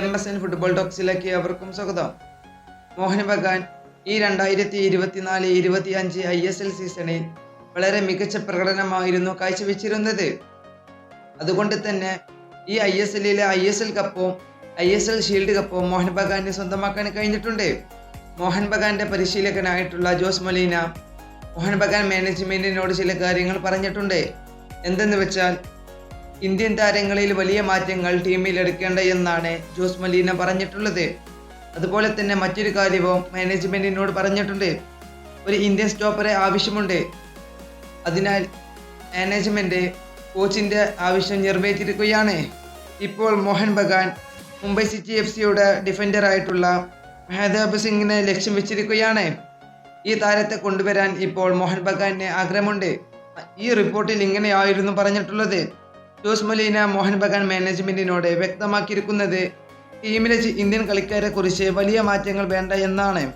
M S N football ടോക്സിലേക്ക് അവർക്കും സ്വാഗതം. മോഹൻ ബഗാൻ ഈ രണ്ടായിരത്തി ഇരുപത്തിനാല് ഇരുപത്തി അഞ്ച് ഐ എസ് എൽ സീസണിൽ വളരെ മികച്ച പ്രകടനമായിരുന്നു കാഴ്ചവെച്ചിരുന്നത്. അതുകൊണ്ട് തന്നെ ഈ ഐ എസ് എല്ലിലെ ഐ എസ് എൽ കപ്പും ഐ എസ് എൽ ഷീൽഡ് കപ്പും മോഹൻ ബഗാന് സ്വന്തമാക്കാൻ കഴിഞ്ഞിട്ടുണ്ട്. മോഹൻ ബഗാന്റെ പരിശീലകനായിട്ടുള്ള ജോസ് മൊലീന മോഹൻ ബഗാൻ മാനേജ്മെന്റിനോട് ചില കാര്യങ്ങൾ പറഞ്ഞിട്ടുണ്ട്. എന്തെന്ന് വെച്ചാൽ ഇന്ത്യൻ താരങ്ങളിൽ വലിയ മാറ്റങ്ങൾ ടീമിൽ എടുക്കേണ്ട എന്നാണ് ജോസ് മലീന പറഞ്ഞിട്ടുള്ളത്. അതുപോലെ തന്നെ മറ്റൊരു കാര്യവും മാനേജ്മെന്റിനോട് പറഞ്ഞിട്ടുണ്ട്. ഒരു ഇന്ത്യൻ സ്റ്റോപ്പറെ ആവശ്യമുണ്ട്. അതിനാൽ മാനേജ്മെന്റ് കോച്ചിന്റെ ആവശ്യം നിറവേറ്റിയിരിക്കുകയാണ്. ഇപ്പോൾ മോഹൻ ബഗാൻ മുംബൈ സിറ്റി എഫ് സിയുടെ ഡിഫൻഡറായിട്ടുള്ള മെഹദാബ് സിംഗിനെ ലക്ഷ്യം വെച്ചിരിക്കുകയാണ്. ഈ താരത്തെ കൊണ്ടുവരാൻ ഇപ്പോൾ മോഹൻ ബഗാന് ആഗ്രഹമുണ്ട്. ഈ റിപ്പോർട്ടിൽ ഇങ്ങനെയായിരുന്നു പറഞ്ഞിട്ടുള്ളത്. ജോസ് മൊലീന മോഹൻ ബഗാൻ മാനേജ്മെന്റിനോട് വ്യക്തമാക്കിയിരിക്കുന്നത് ടീമിലെ ഇന്ത്യൻ കളിക്കാരെ കുറിച്ച് വലിയ മാറ്റങ്ങൾ വേണ്ട എന്നാണ്.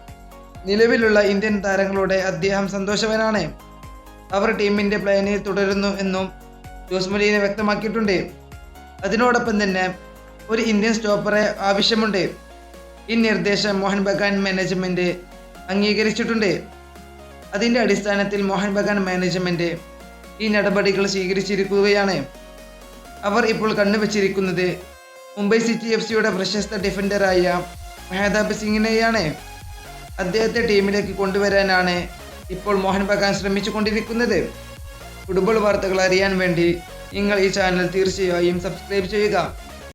നിലവിലുള്ള ഇന്ത്യൻ താരങ്ങളുടെ അദ്ദേഹം സന്തോഷവാനാണ്. അവർ ടീമിന്റെ പ്ലാനിൽ തുടരുന്നു എന്നും ജോസ് മൊലീന വ്യക്തമാക്കിയിട്ടുണ്ട്. അതിനോടൊപ്പം തന്നെ ഒരു ഇന്ത്യൻ സ്റ്റോപ്പറെ ആവശ്യമുണ്ട്. ഈ നിർദ്ദേശം മോഹൻ ബഗാൻ മാനേജ്മെന്റ് അംഗീകരിച്ചിട്ടുണ്ട്. അതിന്റെ അടിസ്ഥാനത്തിൽ മോഹൻ ബഗാൻ മാനേജ്മെന്റ് ഈ നടപടികൾ സ്വീകരിച്ചിരിക്കുകയാണ്. അവർ ഇപ്പോൾ കണ്ണുവച്ചിരിക്കുന്നത് മുംബൈ സിറ്റി എഫ് സിയുടെ പ്രശസ്ത ഡിഫൻഡറായ മെഹതാബ് സിംഗിനെയാണ്. അദ്ദേഹത്തെ ടീമിലേക്ക് കൊണ്ടുവരാനാണ് ഇപ്പോൾ മോഹൻ ബഗാൻ ശ്രമിച്ചു കൊണ്ടിരിക്കുന്നത് ഫുട്ബോൾ വാർത്തകൾ അറിയാൻ വേണ്ടി നിങ്ങൾ ഈ ചാനൽ തീർച്ചയായും സബ്സ്ക്രൈബ് ചെയ്യുക.